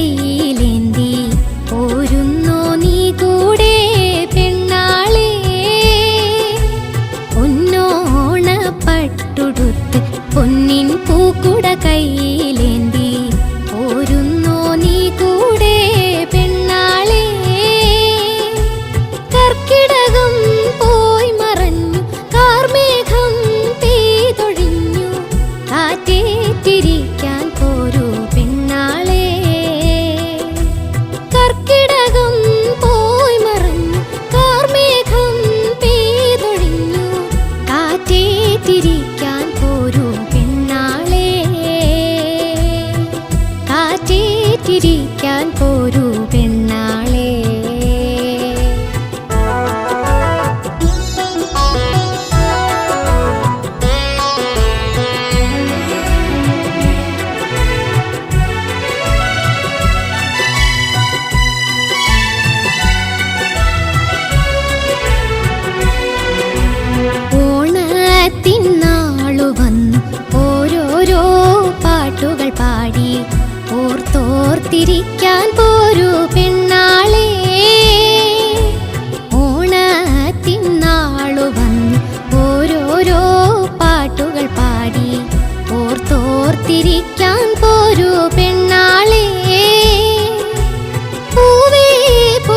കയ്യിലേന്തി പോരുന്നു നീ കൂടെ പെണ്ണാളെ. പൊന്നോണ പട്ടുടുത്ത് പൊന്നിൻ പൂക്കുട കയ്യിലേന്തി തിരിക്കാൻ പോരൂ പിന്നാളെ. കാറ്റേ തിരിക്കാൻ പോരൂ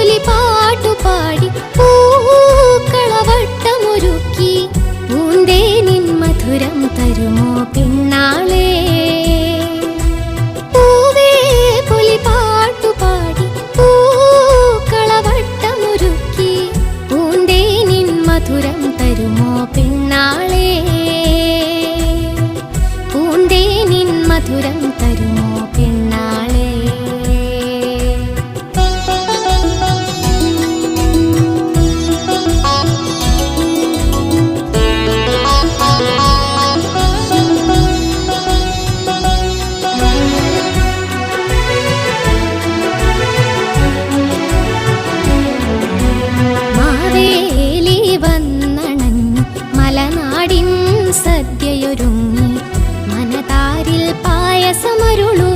പുലി പാട്ടുപാടി പൂക്കളവട്ടമൊരുക്കി പൂന്തേനിൻ മധുരം തരുമോ പിന്നാളേ? പൂവേ പുലി പാട്ടുപാടി പൂക്കളവട്ടമൊരുക്കി പൂന്തേനിൻ മധുരം തരുമോ പിന്നാളേ? പൂന്തേനിൻ മധുരം ¡Pero lo...